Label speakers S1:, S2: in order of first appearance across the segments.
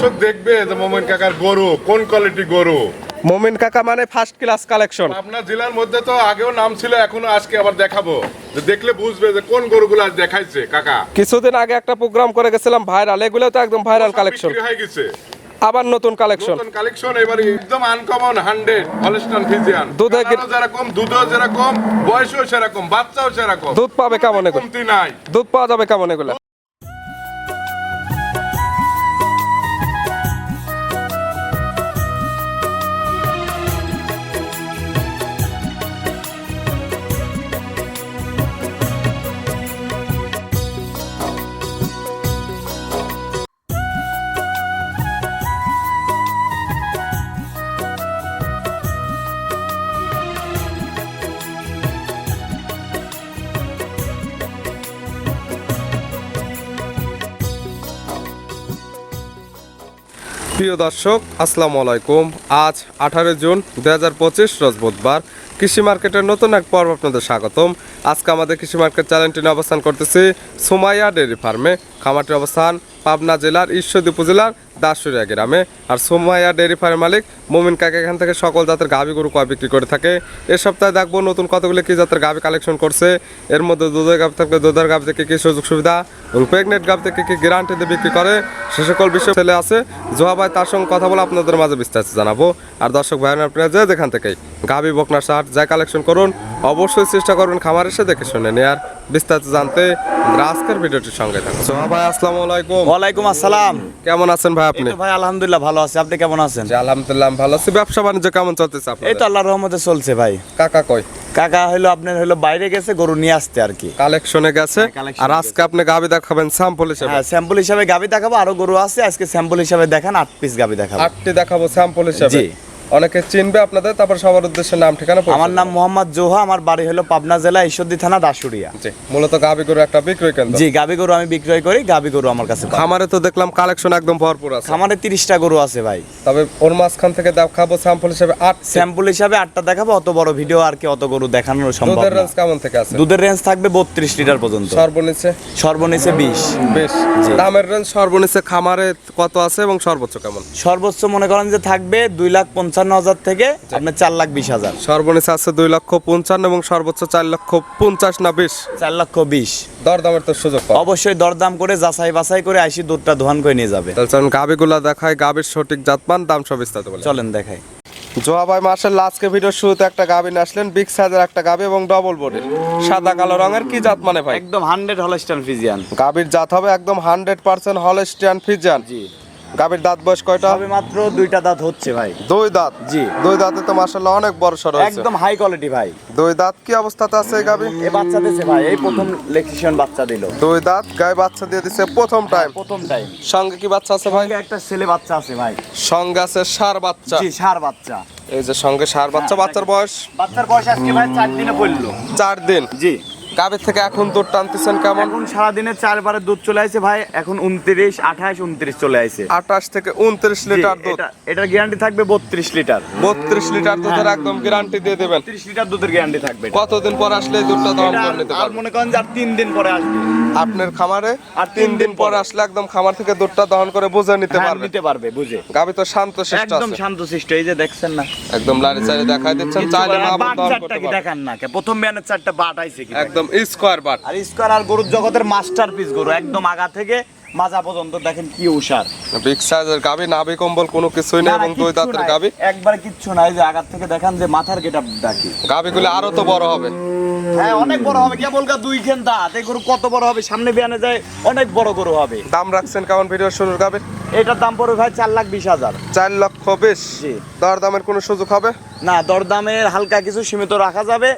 S1: দর্শক দেখবে যে মোমেন কাকার গরু কোন কোয়ালিটি গরু?
S2: মোমিন কাকা মানে ফার্স্ট ক্লাস কালেকশন
S1: আপনার জেলার মধ্যে তো আগেও নাম ছিল এখনও আজকে আবার দেখাবো। দেখলে বুঝবে যে কোন গরুগুলো আজ দেখাইছে কাকা।
S2: কিছুদিন আগে একটা প্রোগ্রাম করে গেছিলাম ভাইরাল এগুলো তো একদম ভাইরাল কালেকশন
S1: হয়ে গেছে।
S2: আবার নতুন কালেকশন
S1: নতুন কালেকশন এবারে একদম আনকমন হান্ড্রেড হলস্টন ফিজিয়ান
S2: দুধে
S1: যেরকম দুধও যেরকম বয়সও সেরকম বাচ্চাও সেরকম।
S2: দুধ পাবে কেমন এগুলো? দুধ পাওয়া যাবে কেমন এগুলো? প্রিয় দর্শক, আসসালামু আলাইকুম। আজ আঠারো জুন দু হাজার পঁচিশ, রোজ বুধবার। কৃষি মার্কেটের নতুন এক পর্ব আপনাদের স্বাগতম। আজকে আমাদের কৃষি মার্কেট চ্যানেলটি অবস্থান করতেছি সুমাইয়া ডেয়ারি ফার্মে। খামারটির অবস্থান পাবনা জেলার, ঈশ্বরদী উপজেলার দাসুরিয়া গ্রামে। আর সোমাইয়া ডেয়ারি ফার্মের মালিক মোমিন কাকা এখান থেকে সকল জাতের গাভী গরু কয় বিক্রি করে থাকে। এ সপ্তাহে দেখব নতুন কতগুলো কি জাতের গাভী কালেকশন করছে। এর মধ্যে দুধের গাভী থাকলে দুধের গাভী থেকে কি সুযোগ সুবিধা এবং প্রেগনেন্ট গাভী থেকে কি গ্যারান্টি দিয়ে বিক্রি করে, সে সকল বিষয় ছেলে আছে। জোহা ভাই, তার সঙ্গে কথা বলে আপনাদের মাঝে বিস্তারিত জানাব। আর দর্শক ভাইয়ের, আপনারা যে যেখান থেকেই গাভী, বকনার শার্ট যা কালেকশন করুন, অবশ্যই চেষ্টা করবেন খামার এসে দেখে শুনে নিয়ে আর বিস্তারিত জানতে আজকের ভিডিওটির সঙ্গে থাকুন। ভাই আসসালামু আলাইকুম।
S3: ওয়ালাইকুম আসসালাম।
S2: কেমন আছেন ভাই আপনি?
S3: ভাই আলহামদুলিল্লাহ ভালো আছি। আপনি কেমন আছেন?
S2: আলহামদুলিল্লাহ ভালো আছি। ব্যবসা বাণিজ্য কেমন চলতেছে
S3: এই তো আল্লাহর রহমতে চলছে ভাই।
S2: কাকা কই?
S3: কাকা হলো আপনার হলো বাইরে গেছে গরু নিয়ে আসতে আর কি।
S2: কালেকশনে গেছে।
S3: হ্যাঁ,
S2: আর আজকে আপনি গাবি দেখাবেন স্যাম্পল হিসেবে।
S3: হ্যাঁ স্যাম্পল হিসাবে গাবি দেখাবো। আরও গরু আছে আজকে স্যাম্পল হিসাবে দেখান আট পিস গাবি দেখাবো।
S2: আটটি দেখাবো স্যাম্পল হিসেবে।
S3: জি।
S2: অনেকে চিনবে আপনাদের তারপর সবার উদ্দেশ্যে নাম ঠিকানা
S3: আমার নাম মোহাম্মদ জোহা আমার বাড়ি হলো পাবনা জেলা ঈশ্বরদী থানা দাসুরিয়া
S2: জি মূলত গাবি গরু একটা বিক্রয় কেন্দ্র।
S3: জি গাবি গরু আমি বিক্রয় করি গাবি গরু আমার কাছে
S2: খামারে তো দেখলাম কালেকশন একদম ভরপুর আছে।
S3: খামারে তিরিশটা গরু আছে ভাই।
S2: তবে ওর মাঝখান থেকে দেখাবো স্যাম্পল হিসেবে আট
S3: স্যাম্পল হিসাবে আটটা দেখাবো অত বড় ভিডিও আর কি অত গরু দেখানোর সম্ভব
S2: দুধের রেঞ্জ কেমন থেকে আছে?
S3: দুধের রেঞ্জ থাকবে বত্রিশ লিটার পর্যন্ত।
S2: সর্বনিচে?
S3: সর্বনিচে বিশ।
S2: বেশ। দামের রেঞ্জ সর্বনিচে খামারে কত আছে এবং সর্বোচ্চ কেমন?
S3: সর্বোচ্চ মনে করেন যে থাকবে দুই লাখ পঞ্চান্ন হাজার থেকে আপনার চার লাখ বিশ হাজার।
S2: সর্বনিচে আছে দুই লক্ষ পঞ্চান্ন এবং সর্বোচ্চ চার লক্ষ পঞ্চাশ না বিশ?
S3: চার লক্ষ বিশ।
S2: দরদামের তো সুযোগ
S3: অবশ্যই দরদাম করে যাচাই বাছাই করে আইসি দুধটা দোহান করে নিয়ে যাবে।
S2: চলুন গাবিগুলা দেখায় গাবির সঠিক জাতমান দাম সব বিস্তারিত বলে।
S3: চলেন দেখাই।
S2: জোয়া ভাই মাসের আজকে ভিডিও শুরুতে একটা গাবি নিয়ে আসলেন বিগ সাইজের একটা গাবি এবং ডবল বডির সাদা কালো রঙের কি জাত মানে ভাই?
S3: একদম হান্ড্রেড হলস্টান ফিজিয়ান
S2: গাবির জাত হবে একদম হান্ড্রেড পার্সেন্ট হলস্টিয়ান ফিজিয়ান
S3: জি।
S2: গাবির দাঁত বয়স কয়টা?
S3: সবে মাত্র দুইটা দাঁত হচ্ছে ভাই।
S2: দুই দাঁত?
S3: জি।
S2: দুই দাঁতে তো মাসাল্লাহ অনেক বড় সড় হয়েছে।
S3: একদম হাই কোয়ালিটি ভাই।
S2: দুই দাঁত কি অবস্থাতে আছে গাবি
S3: বাচ্চা দিছে ভাই এই প্রথম লেকশন বাচ্চা দিল।
S2: দুই দাঁত গায়ে বাচ্চা দিয়ে দিছে প্রথম টাইম
S3: প্রথম টাইম
S2: সঙ্গে কি বাচ্চা আছে ভাই?
S3: একটা ছেলে বাচ্চা আছে ভাই।
S2: সঙ্গে আছে সার বাচ্চা।
S3: জি সার বাচ্চা।
S2: এই যে সঙ্গে সার বাচ্চা
S3: হ্যাঁ,
S2: বাচ্চার বয়স?
S3: বাচ্চার বয়স আজকে ভাই চার দিনে পড়ল।
S2: চার দিন।
S3: জি।
S2: গাবির থেকে এখন দুধ টানতেছেন কেমন?
S3: এখন সারাদিনে চারবারে দুধ চলে আসে ভাই এখন উনত্রিশ আঠাশ উনত্রিশ চলে আসে।
S2: আঠাশ থেকে উনত্রিশ লিটার দুধ।
S3: এটার গ্যারান্টি থাকবে বত্রিশ লিটার।
S2: বত্রিশ লিটার দুধের
S3: হ্যাঁ।
S2: একদম গ্যারান্টি দিয়ে দেবেন।
S3: বত্রিশ লিটার দুধের গ্যারান্টি থাকবে এটা।
S2: কতদিন পর আসলে এই দুধটা দহন
S3: এটা
S2: করে
S3: আর-
S2: নিতে
S3: আর
S2: পারবেন?
S3: মনে করেন যে আর তিন দিন পরে আসবে।
S2: আপনার খামারে
S3: আর
S2: তিন দিন পর আসলে একদম খামার থেকে দুধটা দহন করে বুঝে নিতে
S3: হ্যাঁ,
S2: পারবেন
S3: নিতে পারবে বুঝে।
S2: গাবি তো শান্ত শিষ্ট
S3: একদম শান্ত শিষ্ট এই যে দেখছেন না।
S2: একদম লারি চারি দেখাই দিচ্ছেন চাইলে বোন
S3: বাট
S2: দহন করতে
S3: কি
S2: পারবে।
S3: দেখান না প্রথম বিয়ানের চারটা বাট আইছে কি
S2: একদম স্কোয়ার বাট।
S3: আর স্কোয়ার আর গরুর জগতের মাস্টার পিস গরু একদম আগা থেকে মাজা পর্যন্ত দেখেন কি উষার
S2: বিগ সাইজের গাবি নাভি কম্বল কোনো কিছুই নেই
S3: না, না,
S2: এবং দুই দাঁতের গাবি
S3: একবার কিচ্ছু নাই যে আগার থেকে দেখান যে মাথার গেটা ডাকি
S2: গাবিগুলো আরও তো বড় হবে।
S3: হ্যাঁ অনেক বড় হবে। কেবল দুই খেন দাঁত। এই গরু কত বড় হবে? সামনে বিয়ানে যায় অনেক বড় গরু হবে।
S2: দাম রাখছেন কেমন ভিডিও শুরুর গাবির
S3: এটার দাম পড়বে ভাই চার লাখ বিশ হাজার।
S2: চার লক্ষ বিশ।
S3: জি।
S2: দর দামের কোনো সুযোগ হবে?
S3: না দরদামের হালকা কিছু সীমিত রাখা যাবে।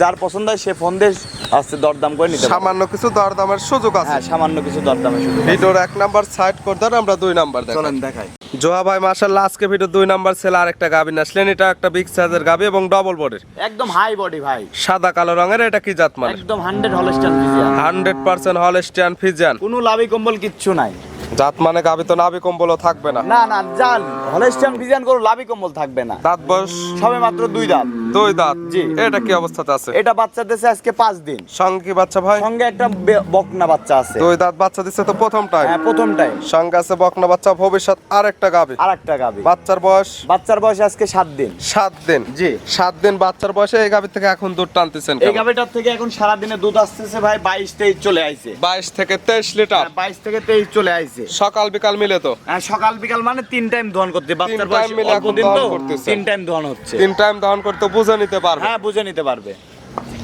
S3: যার পছন্দ হয় সে ফোন দিয়ে আসছে দরদাম করে নিতে।
S2: সামান্য কিছু দর দামের সুযোগ আছে।
S3: হ্যাঁ সামান্য কিছু দরদামে শুধু
S2: ভিডিওর এক নাম্বার সাইড করে আমরা দুই নাম্বার দেখাই।
S3: চলেন দেখাই।
S2: জোহা ভাই মার্শাল্লাহ আজকে ভিডিও দুই নাম্বার ছেলে আরেকটা গাবি আসলেন। এটা একটা বিগ সাইজের গাবি এবং ডবল বডির
S3: একদম হাই বডি ভাই।
S2: সাদা কালো রঙের এটা কি জাত মানে?
S3: একদম hundred Holstein Friesian
S2: hundred percent Holstein Friesian
S3: কোনো লাভি কম্বল কিচ্ছু নাই।
S2: জাত মানে গাবি তো নাভি কম্বলও থাকবে না।
S3: না না জান হলস্টান ফিজিয়ান কোনো লাভি কম্বল থাকবে না।
S2: দাঁত বয়স?
S3: সবে মাত্র দুই দাঁত।
S2: দুই দাঁত?
S3: জি।
S2: এটা কি অবস্থাতে আছে?
S3: এটা বাচ্চা দিয়েছে আজকে পাঁচ দিন।
S2: সঙ্গে কি বাচ্চা ভাই?
S3: সঙ্গে একটা বকনা বাচ্চা আছে।
S2: দুই দাঁত বাচ্চা দিচ্ছে তো প্রথম টাইম
S3: হ্যাঁ প্রথমটাই
S2: সঙ্গে আছে বকনা বাচ্চা ভবিষ্যৎ আর একটা গাবি।
S3: আর একটা গাবি।
S2: বাচ্চার বয়স?
S3: বাচ্চার বয়স আজকে সাত দিন।
S2: সাত দিন?
S3: জি।
S2: সাত দিন বাচ্চার বয়সে এই গাবি থেকে এখন দুধ টানতেছেন
S3: এই গাবিটার থেকে এখন সারা দিনে দুধ আসতেছে ভাই বাইশ তেইশ চলে আইছে।
S2: বাইশ থেকে তেইশ লিটার।
S3: বাইশ থেকে তেইশ চলে আইছে।
S2: সকাল বিকাল মিলে তো?
S3: হ্যাঁ, সকাল বিকাল মানে তিন টাইম ধন করতে বাচ্চার বয়স
S2: এখন
S3: তো তিন টাইম ধন হচ্ছে।
S2: তিন টাইম ধন করতে বুঝে নিতে পারবে।
S3: হ্যাঁ বুঝে নিতে পারবে।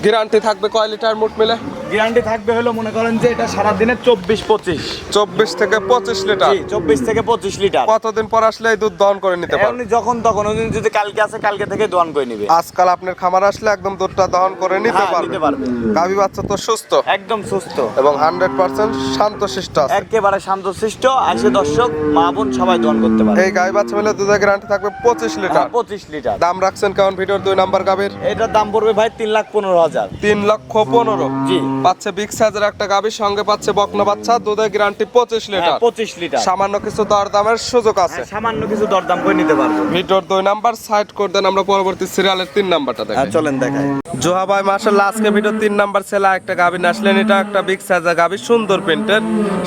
S2: গ্যারান্টি থাকবে কয় লিটার মুট মিলে?
S3: গ্যারান্টি থাকবে হলো মনে করেন যে এটা সারা দিনে চব্বিশ পঁচিশ।
S2: চব্বিশ থেকে পঁচিশ লিটার।
S3: জি চব্বিশ থেকে পঁচিশ লিটার।
S2: কতদিন পর আসলে এই দুধ দহন করে নিতে পারবে?
S3: যখন তখন উনি যদি কালকে আসে কালকে থেকে দহন করে নিবে।
S2: আজকাল আপনার খামার আসলে একদম দুধটা দহন করে নিতে
S3: হ্যাঁ,
S2: পারবে।
S3: নিতে পারবে।
S2: গাভী বাচ্চা তো সুস্থ।
S3: একদম সুস্থ।
S2: এবং হান্ড্রেড পার্সেন্ট শান্ত শিষ্ট আছে।
S3: একেবারে শান্তশিষ্ট। আসে দর্শক মা বোন সবাই দহন করতে পারে
S2: এই গাভী বাচ্চা মিলে দুধের গ্যারান্টি থাকবে পঁচিশ লিটার।
S3: পঁচিশ লিটার।
S2: দাম রাখছেন কেমন ভিডিওর দুই নাম্বার গাভীর?
S3: এটার দাম পড়বে ভাই তিন লাখ পনেরো হাজার।
S2: তিন লক্ষ পনেরো।
S3: জি।
S2: পাচ্ছে বিগ সাইজের একটা গাভীর সঙ্গে পাচ্ছে বকনা বাচ্চা দুধের গ্যারান্টি পঁচিশ
S3: হ্যাঁ,
S2: লিটার।
S3: পঁচিশ লিটার।
S2: সামান্য কিছু দর দামের সুযোগ আছে।
S3: হ্যাঁ, সামান্য কিছু দরদাম করে নিতে পারব।
S2: ভিডিওর দুই নাম্বার সাইড করে দেন আমরা পরবর্তী সিরিয়ালের তিন নাম্বারটা
S3: হ্যাঁ চলেন দেখাই।
S2: জোহা ভাই মার্শাল্লাহ আজকে ভিডিও তিন নাম্বার ছেলে একটা গাভী আসলেন এটা একটা বিগ সাইজের গাভী সুন্দর প্রিন্টের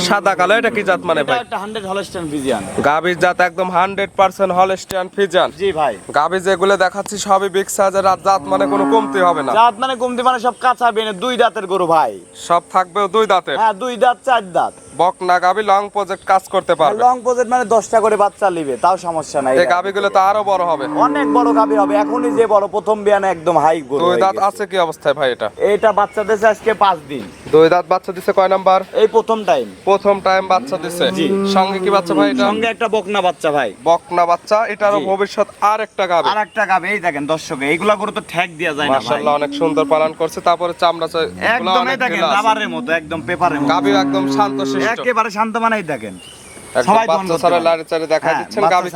S2: সাদা কালো এটা কি জাত মানে ভাই?
S3: একটা হান্ড্রেড হলস্টেন ফিজিয়ান
S2: গাভীর জাত একদম হান্ড্রেড পার্সেন্ট হলস্টিয়ান ফিজান
S3: জি ভাই।
S2: গাভী যেগুলো দেখাচ্ছি সবই বিগ সাইজের আর জাত মানে কোনো কমতি হবে না।
S3: দাঁত মানে কমতি মানে সব কাঁচা বেনে দুই দাঁতের গরু ভাই।
S2: সব থাকবে দুই দাঁতে
S3: হ্যাঁ দুই দাঁত চার দাঁত।
S2: বকনা গাভী লং প্রজেক্ট কাজ করতে পারবে।
S3: লং প্রজেক্ট মানে দশটা করে বাচ্চা নিবে তাও সমস্যা নাই।
S2: এই গাবিগুলো তো আরও বড় হবে।
S3: অনেক বড় গাবি হবে এখনই যে বড় প্রথম বিয়ানে একদম হাই গরু
S2: দুই দাঁত আছে কি অবস্থায় ভাই এটা?
S3: এটা বাচ্চা দেশে আজকে পাঁচ দিন।
S2: দুই দাঁত বাচ্চা দিছে কয় নাম্বার?
S3: এই প্রথম টাইম
S2: প্রথম টাইম বাচ্চা দিছে।
S3: জি।
S2: সঙ্গে কি বাচ্চা ভাই এটা?
S3: সঙ্গে একটা বকনা বাচ্চা ভাই।
S2: বকনা বাচ্চা এটারও ভবিষ্যৎ আর একটা গাভী
S3: আর একটা গাবে এই দেখেন দর্শক এইগুলা গরু তো ঠ্যাক দেওয়া যায় না
S2: মাশাআল্লাহ অনেক সুন্দর পালন করছে। তারপরে চামড়া
S3: একদম এই দেখেন রাবারের মতো একদম পেপারের মতো।
S2: একদম শান্ত শিষ্ট
S3: একেবারে শান্ত মানাই দেখেন। সবাই
S2: বাচ্চা ছাড়া
S3: পারে।
S2: লাড়ি দেখা
S3: হ্যাঁ,
S2: দিচ্ছেন
S3: বাচ্চা
S2: গাভী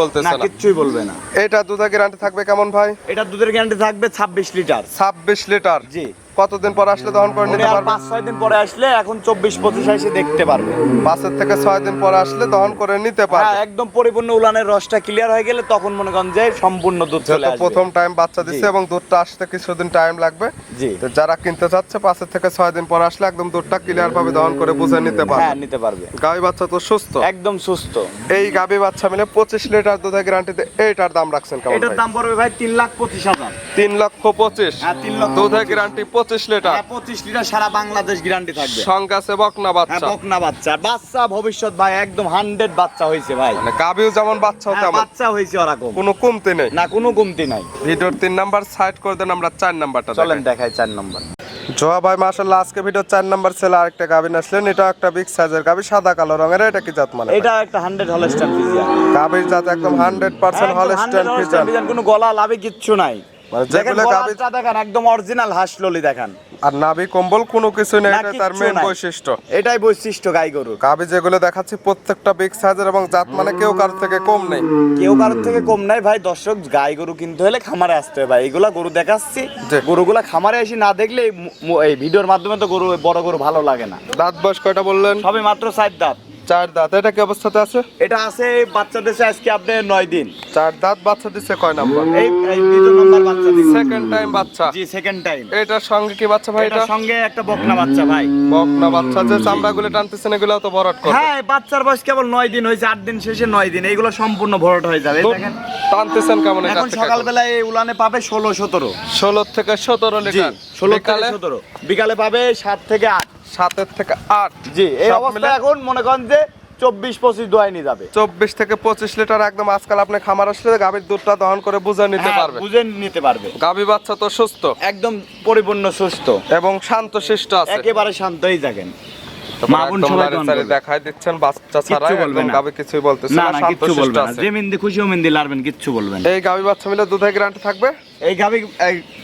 S2: বলতেছে না
S3: কিচ্ছুই বলবে না।
S2: এটা দুধের গ্যারান্টি থাকবে কেমন ভাই?
S3: এটা দুধের গ্যারান্টি থাকবে ছাব্বিশ লিটার।
S2: ছাব্বিশ লিটার।
S3: জি।
S2: কতদিন পর আসলে দহন করে নিতে পারবে?
S3: পাঁচ ছয় দিন পরে আসলে এখন চব্বিশ পঁচিশ এসে দেখতে পারবে।
S2: পাঁচের থেকে ছয় দিন পর আসলে দহন করে নিতে
S3: হ্যাঁ
S2: পারবে
S3: একদম পরিপূর্ণ উলানের রসটা ক্লিয়ার হয়ে গেলে তখন মনে করেন যে সম্পূর্ণ দুধ চলে আসবে।
S2: প্রথম টাইম বাচ্চা দিচ্ছে এবং দুধটা আসতে কিছুদিন টাইম লাগবে
S3: জি।
S2: তো যারা কিনতে চাচ্ছে পাঁচের থেকে ছয় দিন পর আসলে একদম দুধটা ক্লিয়ার ভাবে দহন করে বুঝে নিতে পারবে।
S3: হ্যাঁ নিতে পারবে।
S2: গাভী বাচ্চা তো সুস্থ।
S3: একদম সুস্থ।
S2: এই গাভী বাচ্চা মিলে পঁচিশ লিটার দুধের গ্যারান্টিতে এইটার দাম রাখছেন কেমন
S3: এটার দাম পড়বে ভাই তিন লাখ পঁচিশ হাজার।
S2: তিন লক্ষ পঁচিশ।
S3: হ্যাঁ
S2: দুধের গ্যারান্টি পঁচিশ লিটার।
S3: হ্যাঁ পঁচিশ লিটার সারা বাংলাদেশ গ্যারান্টি থাকবে।
S2: সঙ্গে আছে বকনা
S3: হ্যাঁ
S2: বাচ্চা
S3: বকনা বাচ্চা। বাচ্চা ভবিষ্যৎ ভাই একদম হান্ড্রেড বাচ্চা হয়েছে ভাই।
S2: মানে যেমন বাচ্চাও
S3: হ্যাঁ,
S2: তেমন।
S3: বাচ্চা হয়েছে ওরকম।
S2: কোনো কমতি নেই।
S3: না কোনো কমতি নাই।
S2: ভিডিওর তিন নাম্বার সাইড করে দেন আমরা চার নাম্বারটা
S3: চলেন
S2: দেখাই।
S3: চার নম্বর।
S2: জোয়া ভাই মাশাল্লাহ আজকে ভিডিও চার নাম্বার ছেলে আরেকটা গাভী আসলেন এটা একটা বিগ সাইজের গাভী সাদা কালো রঙের। এটা কি জাত মানে?
S3: এটা একটা হান্ড্রেড হলস্টান ফিজিয়ান
S2: গাভীর জাত একদম হান্ড্রেড পার্সেন্ট হলস্টেন ফিজান
S3: কোনো গলা লাভে কিচ্ছু নাই। দেখেন
S2: যেগুলো গাভী-
S3: গলাটা দেখেন একদম অরিজিনাল হাঁসললি দেখেন।
S2: আর নাভি কম্বল কোনো কিছু নেই এটা তার মেন বৈশিষ্ট্য।
S3: এটাই বৈশিষ্ট্য গাই গরুর
S2: গাভী যেগুলো দেখাচ্ছি প্রত্যেকটা বিগ সাইজের এবং জাত মানে কেউ থেকে কম নেই।
S3: কেউ কারোর থেকে কম নাই। ভাই দর্শক গাই গরু কিনতে হলে খামারে আসতে হবে ভাই। এগুলা গরু দেখাচ্ছি। গরুগুলা খামারে এসে না দেখলে এই ভিডিওর মাধ্যমে তো গরু বড় গরু ভালো লাগে না।
S2: দাঁত বয়স কয়টা বললেন?
S3: সবে মাত্র চার দাঁত।
S2: চার দাঁত এটা কি অবস্থাতে আছে?
S3: এটা আছে বাচ্চা দেশে আজকে আপনার নয় দিন।
S2: চার দাঁত বাচ্চা দিচ্ছে কয় নাম্বার?
S3: এই দ্বিতীয় নম্বর বাচ্চা দিছে।
S2: সেকেন্ড টাইম বাচ্চা।
S3: জি সেকেন্ড টাইম
S2: এটার সঙ্গে কি বাচ্চা ভাই এটা?
S3: সঙ্গে একটা বকনা বাচ্চা ভাই।
S2: বকনা বাচ্চা যে চামড়াগুলো টানতেছেন এগুলো তো বরট করে
S3: হ্যাঁ বাচ্চার বয়স কেবল নয় দিন হয়েছে আট দিন শেষে নয় দিন এইগুলো সম্পূর্ণ ভরট হয়ে যাবে। দেখেন।
S2: টানতেছেন কেমন এটা
S3: এখন সকালবেলায় এই উলানে পাবে ষোলো সতেরো।
S2: ষোলো থেকে সতেরো লিটার।
S3: ষোলো থেকে সতেরো। বিকালে পাবে সাত থেকে আট।
S2: সাতের থেকে আট।
S3: জি এই অবস্থা এখন মনে করেন যে চব্বিশ পঁচিশ দোয়াই নিয়ে যাবে।
S2: চব্বিশ থেকে পঁচিশ লিটার একদম আজকাল আপনি খামার আসলে গাভীর দুধটা দহন করে বুঝে নিতে
S3: হ্যাঁ,
S2: পারবে।
S3: বুঝে নিতে পারবে।
S2: গাভী বাচ্চা তো সুস্থ।
S3: একদম পরিপূর্ণ সুস্থ।
S2: এবং শান্ত শিষ্ট আছে।
S3: একেবারে শান্তই থাকেন।
S2: দেখাই দিচ্ছেন বাচ্চা ছাড়া
S3: কিচ্ছু বলবে
S2: একদম
S3: না।
S2: কিছুই বলতেছে
S3: না
S2: না
S3: না
S2: শান্ত শিষ্ট আছে।
S3: যে মিন্দি খুশি ও মিন্দি লাড়বেন কিচ্ছু বলবেন
S2: এই গাভী বাচ্চা মিলে দুধের গ্যারান্টি থাকবে?
S3: এই গাবি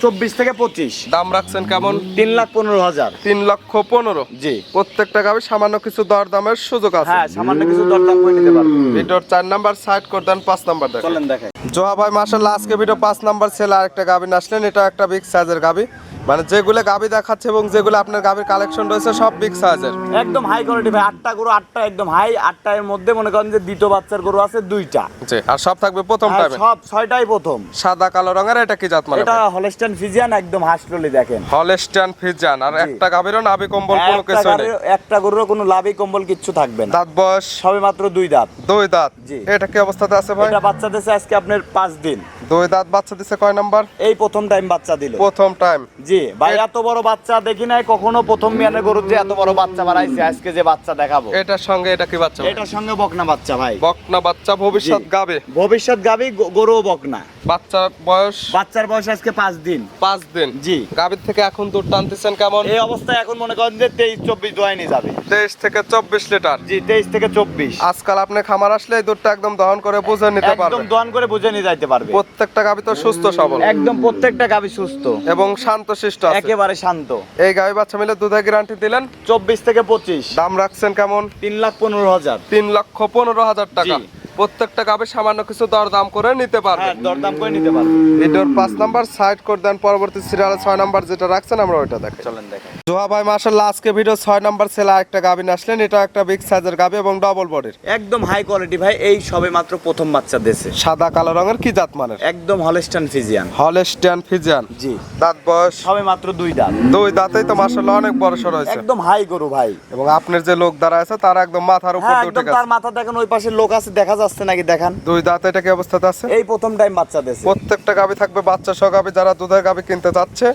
S3: চব্বিশ থেকে পঁচিশ।
S2: দাম রাখছেন কেমন?
S3: তিন লাখ পনেরো হাজার।
S2: তিন লক্ষ পনেরো।
S3: জি।
S2: প্রত্যেকটা গাভী সামান্য কিছু দর দামের সুযোগ আছে।
S3: হ্যাঁ সামান্য কিছু দরদাম করে নিতে পারবেন
S2: ভিডিওর চার নাম্বার সাইড করে দেন পাঁচ নাম্বার দেখেন।
S3: চলেন দেখাই
S2: জোহা ভাই মাসাল্লাহ আজকে ভিডিও পাঁচ নাম্বার ছেলে আরেকটা গাভী আসলেন। এটা একটা বিগ সাইজের গাভী। মানে যেগুলো গাবি দেখাচ্ছে এবং যেগুলো আপনার গাবির কালেকশন রয়েছে সব বিগ সাইজের
S3: একদম হাই কোয়ালিটি ভাই আটটা গরু আটটা একদম হাই আটটা এর মধ্যে মনে করেন যে দ্বিতীয় বাচ্চার গরু আছে দুইটা।
S2: জি আর সব থাকবে প্রথম টাইমে
S3: সব ছয়টাই প্রথম।
S2: সাদা কালো রঙের এটা কি জাত মানে
S3: এটা হলস্টাইন ফিজিয়ান একদম হাসললি দেখেন।
S2: হলস্টাইন ফিজান আর একটা গাভীরও নাভি কম্বল কোনো
S3: একটা
S2: কিছু নেই।
S3: একটা গরুর কোনো লাভই কম্বল কিচ্ছু থাকবে না।
S2: দাঁত বয়স?
S3: সবে মাত্র দুই দাঁত।
S2: দুই দাঁত।
S3: জি।
S2: এটা কি অবস্থাতে আছে ভাই?
S3: এটা বাচ্চা দিছে আজকে আপনার পাঁচ দিন।
S2: দুই দাঁত বাচ্চা দিছে কয় নাম্বার?
S3: এই প্রথম টাইম বাচ্চা দিল।
S2: প্রথম টাইম
S3: জি ভাই এত বড় বাচ্চা দেখি নাই কখনো প্রথম বিয়ানের গরুর যে এত বড় বাচ্চা বাড়াইছে আজকে যে বাচ্চা দেখাবো।
S2: এটার সঙ্গে এটা কি বাচ্চা?
S3: এটার সঙ্গে বকনা বাচ্চা ভাই।
S2: বকনা বাচ্চা ভবিষ্যৎ গাবে।
S3: ভবিষ্যৎ গাবি গরুও বকনা।
S2: বাচ্চার বয়স?
S3: বাচ্চার বয়স আজকে পাঁচ দিন।
S2: পাঁচ দিন।
S3: জি।
S2: গাবির থেকে এখন দুধ টানতেছেন কেমন?
S3: এই অবস্থায় এখন মনে করেন যে তেইশ চব্বিশ দোয়াইনি যাবে।
S2: তেইশ থেকে চব্বিশ লিটার।
S3: জি তেইশ থেকে চব্বিশ।
S2: আজকাল আপনি খামার আসলে দুধটা একদম দহন করে বুঝে নিতে
S3: একদম
S2: পারবেন।
S3: দোয়ান করে বুঝে নিয়ে যাইতে পারবে।
S2: প্রত্যেকটা গাবি তো সুস্থ সবল।
S3: একদম প্রত্যেকটা গাবি সুস্থ।
S2: এবং শান্ত শিষ্ট
S3: একেবারে শান্ত।
S2: এই গাবি বাচ্চা মিলে দুধের গ্যারান্টি দিলেন?
S3: চব্বিশ থেকে পঁচিশ।
S2: দাম রাখছেন কেমন?
S3: তিন লাখ পনেরো হাজার।
S2: তিন লক্ষ পনেরো হাজার টাকা। প্রত্যেকটা গাবে সামান্য কিছু দর দাম করে নিতে
S3: হ্যাঁ
S2: পারবেন
S3: দরদাম করে নিতে পারবে
S2: ভিডিওর পাঁচ নাম্বার সাইড করে দেন পরবর্তী সিরিয়াল ছয় নাম্বার যেটা রাখছেন আমরা ওইটা দেখাই।
S3: চলেন দেখেন
S2: জোহা ভাই মার্শাল্লাহ আজকে ভিডিও ছয় নাম্বার ছেলে একটা গাবিন আসলেন। এটা একটা বিগ সাইজের গাবি এবং ডবল বডির
S3: একদম হাই কোয়ালিটি ভাই এই সবে মাত্র প্রথম বাচ্চা দেশে
S2: সাদা কালো রঙের কি জাত মানের
S3: একদম হলস্টান ফিজিয়ান
S2: হলস্টিয়ান ফিজিয়ান
S3: জি।
S2: দাঁত বয়স?
S3: সবে মাত্র দুই দাঁত।
S2: দুই দাঁতেই তো মার্শাল্লাহ অনেক বড় সড় হয়েছে।
S3: একদম হাই গরু ভাই।
S2: এবং আপনার যে লোক দ্বারা আছে তারা একদম মাথার উপর
S3: হ্যাঁ
S2: উঠে
S3: একদম তার মাথা দেখেন ওই পাশে লোক আছে দেখা যাচ্ছে নাকি দেখান।
S2: দুই দাঁত এটা কি অবস্থাতে আছে?
S3: এই প্রথম টাইম বাচ্চা দেশে
S2: প্রত্যেকটা গাবি থাকবে বাচ্চা সহ গাবি যারা দুধের গাবি কিনতে যাচ্ছে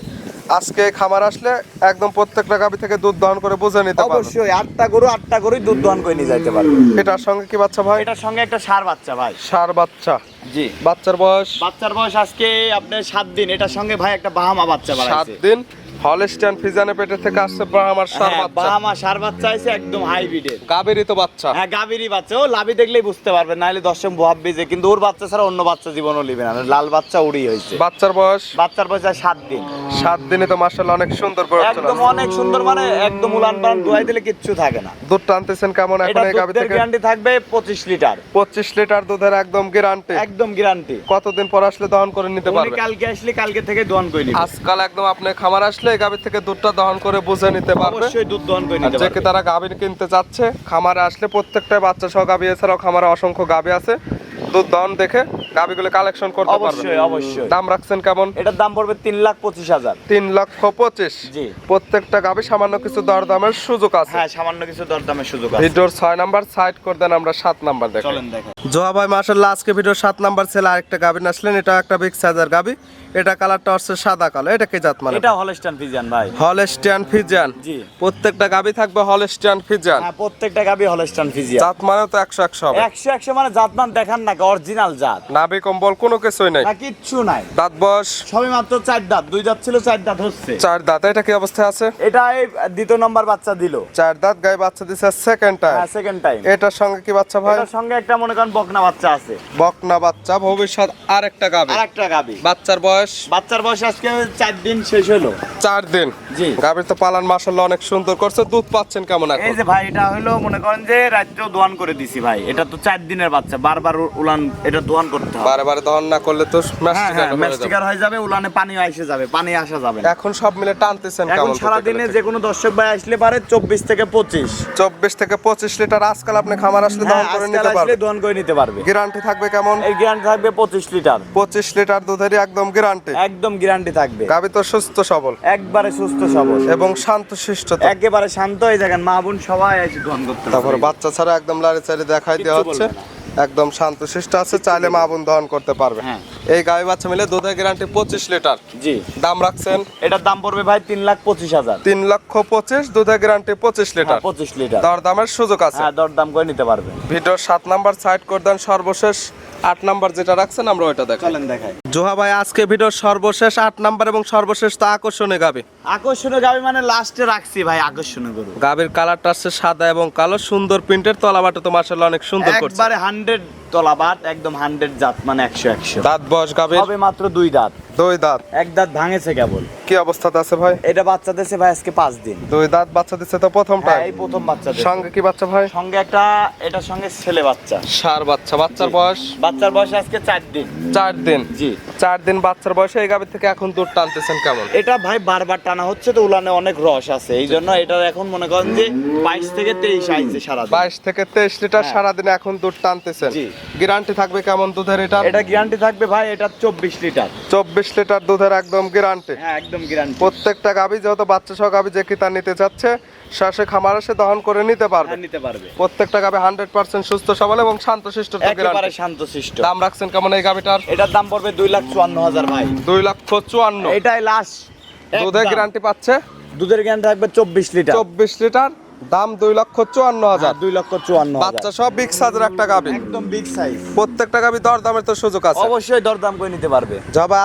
S2: আজকে খামার আসলে একদম প্রত্যেকটা গাভী থেকে দুধ দহন করে বুঝে নিতে পারবে।
S3: অবশ্যই আটটা গরু আটটা গরুই দুধ দহন করে নিয়ে যাইতে পারবে।
S2: এটার সঙ্গে কি বাচ্চা ভাই?
S3: এটার সঙ্গে একটা সার বাচ্চা ভাই।
S2: সার বাচ্চা।
S3: জি।
S2: বাচ্চার বয়স?
S3: বাচ্চার বয়স আজকে আপনার সাত দিন। এটার সঙ্গে ভাই একটা বাহামা বাচ্চা
S2: সাত দিন? পেটে থেকে আসছে সার
S3: হ্যাঁ,
S2: বাচ্চা।
S3: বাহামা সার বাচ্চা আছে একদম হাইব্রিডের।
S2: গাবেরই তো বাচ্চা।
S3: হ্যাঁ গাভীরই বাচ্চা। ও লাভি দেখলেই বুঝতে পারবে নাহলে দর্শক ভাববে যে কিন্তু ওর বাচ্চা ছাড়া অন্য বাচ্চা জীবনও নিবে না। লাল বাচ্চা উড়ি হয়েছে।
S2: বাচ্চার বয়স?
S3: বাচ্চার বয়স আর সাত দিন।
S2: সাত দিনে তো মার্শাল্লাহ অনেক সুন্দর করে
S3: একদম অনেক সুন্দর মানে একদম উলান পালান দোয়াই দিলে কিচ্ছু থাকে না।
S2: দুধ টানতেছেন কেমন এখন এই গাবি থেকে?
S3: গ্যারান্টি থাকবে পঁচিশ লিটার।
S2: পঁচিশ লিটার দুধের একদম গ্যারান্টি
S3: একদম গ্যারান্টি
S2: কতদিন পর আসলে দহন করে নিতে পারবে
S3: কালকে আসলে কালকে থেকে দোয়ান করে নিবে।
S2: আজকাল একদম আপনি খামার আসলে এই গাভী থেকে দুধটা দহন করে বুঝে নিতে পারবে।
S3: অবশ্যই দুধ দহন করে নিতে পারবে
S2: যে কি তারা গাভী কিনতে যাচ্ছে খামারে আসলে প্রত্যেকটা বাচ্চা সহ গাভী এছাড়াও খামারে অসংখ্য গাভী আছে। দুধ দহন দেখে গাভীগুলো কালেকশন করতে পারবে
S3: অবশ্যই অবশ্যই।
S2: দাম রাখছেন কেমন?
S3: এটার দাম পড়বে তিন লাখ পঁচিশ হাজার।
S2: তিন লক্ষ পঁচিশ।
S3: জি।
S2: প্রত্যেকটা গাভী সামান্য কিছু দর দামের সুযোগ আছে।
S3: হ্যাঁ সামান্য কিছু দরদামের সুযোগ আছে।
S2: ভিডিওর ছয় নাম্বার সাইড করে দেন আমরা সাত নাম্বার দেখো।
S3: চলেন দেখেন।
S2: জোয়া ভাই মার্শাল্লাহ আজকে ভিডিওর সাত নাম্বার ছেলে আরেকটা গাভী আসলেন। এটা একটা বিগ সাইজের গাভী এটা কালারটা হচ্ছে সাদা কালো। এটা কি জাত মানে?
S3: এটা হলস্টান ফিজিয়ান ভাই।
S2: হলস্টিয়ান ফিজিয়ান
S3: জি।
S2: প্রত্যেকটা গাভী থাকবে হলস্টিয়ান ফিজিয়ান
S3: হ্যাঁ প্রত্যেকটা গাবি হলস্টান ফিজিয়ান
S2: জাত মানে তো একশো একশো হবে।
S3: একশো একশো মানে জাতমান দেখান নাকি অরিজিনাল জাত।
S2: নাভি কম্বল কোনো কিছুই নাই।
S3: কিচ্ছু নাই।
S2: দাঁত বয়স
S3: সবে মাত্র চার দাঁত দুই দাঁত ছিল চার দাঁত হচ্ছে।
S2: চার দাঁত এটা কি অবস্থায় আছে?
S3: এটা এই দ্বিতীয় নম্বর বাচ্চা দিল।
S2: চার দাঁত গায়ে বাচ্চা দিছে সেকেন্ড টাইম
S3: হ্যাঁ সেকেন্ড টাইম
S2: এটার সঙ্গে কি বাচ্চা ভাই?
S3: এটার সঙ্গে একটা মনে করেন বকনা বাচ্চা আছে।
S2: বকনা বাচ্চা ভবিষ্যৎ আরেকটা গাভী
S3: আর একটা গাবি।
S2: বাচ্চার বয়স?
S3: বাচ্চার বয়স আজকে চার দিন শেষ হলো।
S2: চার দিন।
S3: জি।
S2: গাভীর তো পালান মাসাল্লাহ অনেক সুন্দর করছে দুধ পাচ্ছেন কেমন
S3: এই যে ভাই এটা হলো মনে করেন যে রাত্রেও দোয়ান করে দিছি ভাই। এটা তো চার দিনের বাচ্চা বারবার উলান এটা দোয়ান করতে হবে
S2: বারে বারে দহন না করলে তো
S3: হ্যাঁ
S2: masticated
S3: হ্যাঁ
S2: হয়ে।
S3: ম্যাস্টিকার হয়ে যাবে উলানে পানি এসে যাবে পানি আসা যাবে
S2: এখন সব মিলে টানতেছেন
S3: এখন সারা দিনে যে কোনো দর্শক ভাই আসলে পারে চব্বিশ থেকে পঁচিশ।
S2: চব্বিশ থেকে পঁচিশ লিটার আজকাল আপনি খামার আসলে দহন করে নিতে
S3: আসলে
S2: পারবেন
S3: দোয়ান করে নিতে পারবে।
S2: গ্যারান্টি থাকবে কেমন?
S3: এই গ্যারান্টি থাকবে পঁচিশ লিটার।
S2: পঁচিশ লিটার দুধেরই একদম গ্যারান্টি
S3: একদম গ্যারান্টি থাকবে।
S2: গাভী তো সুস্থ সবল।
S3: একবারে সুস্থ সবল।
S2: এবং শান্ত শিষ্ট
S3: একেবারে শান্ত হয়ে দেখেন মা বোন সবাই এসে দোয়ান করতে
S2: তারপরে
S3: পারবে।
S2: বাচ্চা ছাড়া একদম লাড়ি চাড়ি দেখাই দেওয়া হচ্ছে। একদম শান্ত শিষ্ট আছে চাইলে মা বোন দহন করতে পারবে।
S3: হ্যাঁ।
S2: এই গায়ে বাচ্চা মিলে দুধের গ্যারান্টি পঁচিশ লিটার।
S3: জি।
S2: দাম রাখছেন?
S3: এটার দাম পড়বে ভাই তিন লাখ পঁচিশ হাজার।
S2: তিন লক্ষ পঁচিশ দুধের গ্যারান্টি পঁচিশ লিটার।
S3: হ্যাঁ, পঁচিশ লিটার।
S2: দর দামের সুযোগ আছে।
S3: দর দাম করে নিতে পারবে।
S2: ভিডিও সাত নাম্বার সাইড করে দেন সর্বশেষ। আট নাম্বার যেটা রাখছেন আমরা ওইটা দেখাই।
S3: চলেন দেখাই।
S2: জোহা ভাই আজকে ভিডিওর সর্বশেষ আট নাম্বার এবং সর্বশেষ তো আকর্ষণীয় গাবে।
S3: আকর্ষণীয় গাবে মানে লাস্টে রাখছি ভাই আকর্ষণীয় গরু।
S2: গাবির কালারটা আছে সাদা এবং কালো সুন্দর প্রিন্টের তলাবাটা তো মার্শাল্লাহ অনেক সুন্দর করছে।
S3: একবারে হান্ড্রেড তলা বাট একদম হান্ড্রেড জাত মানে একশো একশো।
S2: দাঁত বয়স গাভীর?
S3: হবে মাত্র দুই দাঁত।
S2: দুই দাঁত।
S3: এক দাঁত ভাঙেছে কেবল।
S2: কি অবস্থাতে আছে ভাই?
S3: এটা বাচ্চা দিয়েছে ভাই আজকে পাঁচ দিন।
S2: দুই দাঁত বাচ্চা দিচ্ছে তো প্রথমটা
S3: হ্যাঁ এই প্রথম বাচ্চা দিয়েছে।
S2: সঙ্গে কি বাচ্চা ভাই?
S3: সঙ্গে একটা এটার সঙ্গে ছেলে বাচ্চা।
S2: সার বাচ্চা বাচ্চার বয়স?
S3: বাচ্চার বয়স আজকে চার দিন।
S2: চার দিন?
S3: জি।
S2: চার দিন বাচ্চার বয়সে এই গাভীর থেকে এখন দুধ টানতেছেন কেমন?
S3: এটা ভাই বারবার টানা হচ্ছে তো উলানে অনেক রস আছে। এই জন্য এটার এখন মনে করেন যে বাইশ থেকে তেইশ আইছে সারা
S2: বাইশ থেকে তেইশ লিটার
S3: হ্যাঁ।
S2: সারাদিনে এখন দুধ টানতেছেন।
S3: জি।
S2: গ্যারান্টি থাকবে কেমন দুধের এটা
S3: এটা গ্যারান্টি থাকবে ভাই এটা চব্বিশ লিটার।
S2: চব্বিশ লিটার দুধের একদম গ্যারান্টি।
S3: হ্যাঁ একদম গ্যারান্টি।
S2: প্রত্যেকটা গাভী যেহেতু বাচ্চা সহ গাভী যে কিতা নিতে চাচ্ছে শ্বাসে খামার এসে দহন করে নিতে পারবে।
S3: হ্যাঁ নিতে পারবে।
S2: প্রত্যেকটা গাভী হান্ড্রেড পার্সেন্ট সুস্থ সবল এবং শান্ত শিষ্ট
S3: একেবারে শান্ত শিষ্ট
S2: দাম রাখছেন কেমন এই গাভীটার
S3: এটার দাম পড়বে দুই লাখ চুয়ান্ন হাজার ভাই।
S2: দুই লক্ষ চুয়ান্ন।
S3: এটাই লাস্ট
S2: দুধের গ্যারান্টি পাচ্ছে?
S3: দুধের গ্যারান্টি থাকবে চব্বিশ লিটার।
S2: চব্বিশ লিটার। দাম দুই লক্ষ চুয়ান্ন হাজার।
S3: দুই লক্ষ চুয়ান্ন
S2: বাচ্চা সব বিগ সাইজের একটা গাভী।
S3: একদম বিগ সাইজ
S2: প্রত্যেকটা গাভী দর দামের তো সুযোগ আছে।
S3: অবশ্যই দরদাম করে নিতে পারবে।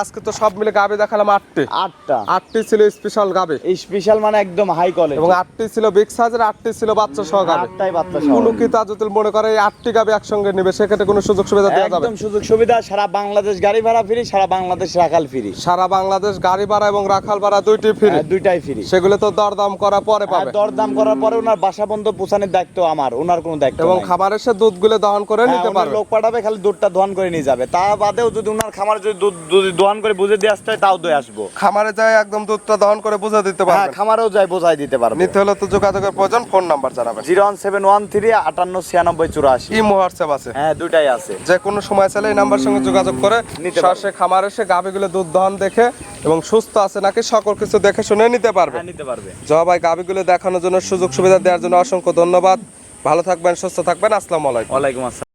S2: আজকে তো সব মিলে গাভী দেখালাম আটটি।
S3: আটটা।
S2: আটটি ছিল স্পেশাল
S3: এই স্পেশাল মানে একদম হাই কোয়ালিটি
S2: এবং আটটি ছিল বিগ সাইজের আটটি ছিল বাচ্চা সহ গাভী।
S3: আটটাই বাচ্চা
S2: কোনো
S3: সহ।
S2: কি তাজুতুল মনে করে এই আটটি গাভী একসঙ্গে নেবে সেক্ষেত্রে কোনো সুযোগ সুবিধা দেওয়া যাবে?
S3: একদম সুযোগ সুবিধা সারা বাংলাদেশ গাড়ি ভাড়া ফ্রি সারা বাংলাদেশ রাখাল ফ্রি
S2: সারা বাংলাদেশ গাড়ি ভাড়া এবং রাখাল ভাড়া দুইটি ফ্রি
S3: দুইটাই ফ্রি
S2: সেগুলো তো দরদাম করা পরে পাবে।
S3: দরদাম করার পরে ওনার বাসা বন্ধ পৌঁছানোর দায়িত্ব আমার ওনার কোনো দায়িত্ব
S2: এবং
S3: নাই।
S2: খাবার এসে দুধগুলো দহন করে
S3: হ্যাঁ,
S2: নিতে পারবে।
S3: লোক পাঠাবে খালি দুধটা দোয়ান করে নিয়ে যাবে। তা বাদেও যদি ওনার খামারে যদি দুধ যদি দোয়ান করে বুঝে দিয়ে আসতে হয় তাও দিয়ে আসব।
S2: খামারে যায় একদম দুধটা দহন করে বুঝে দিতে
S3: হ্যাঁ
S2: পারবে
S3: খামারেও যাই বোঝাই দিতে পারব।
S2: নিতে হলে তো যোগাযোগের প্রয়োজন ফোন নাম্বার জানাবেন।
S3: Zero one seven one three আটান্ন ছিয়ানব্বই চুরাশি।
S2: কি হোয়াটসঅ্যাপ আছে।
S3: হ্যাঁ দুইটাই আছে।
S2: যে কোনো সময় চাইলে এই নাম্বার সঙ্গে যোগাযোগ করে। সরাসরি খামার এসে গাভিগুলো দুধ দহন দেখে এবং সুস্থ আছে নাকি সকল কিছু দেখে শুনে নিতে পারবে।
S3: হ্যাঁ নিতে পারবে।
S2: জবাই গাভিগুলো দেখানোর জন্য সুযোগ সুবিধা দেওয়ার জন্য অসংখ্য ধন্যবাদ। ভালো থাকবেন সুস্থ থাকবেন। আসসালামু আলাইকুম।
S3: আসসালাম।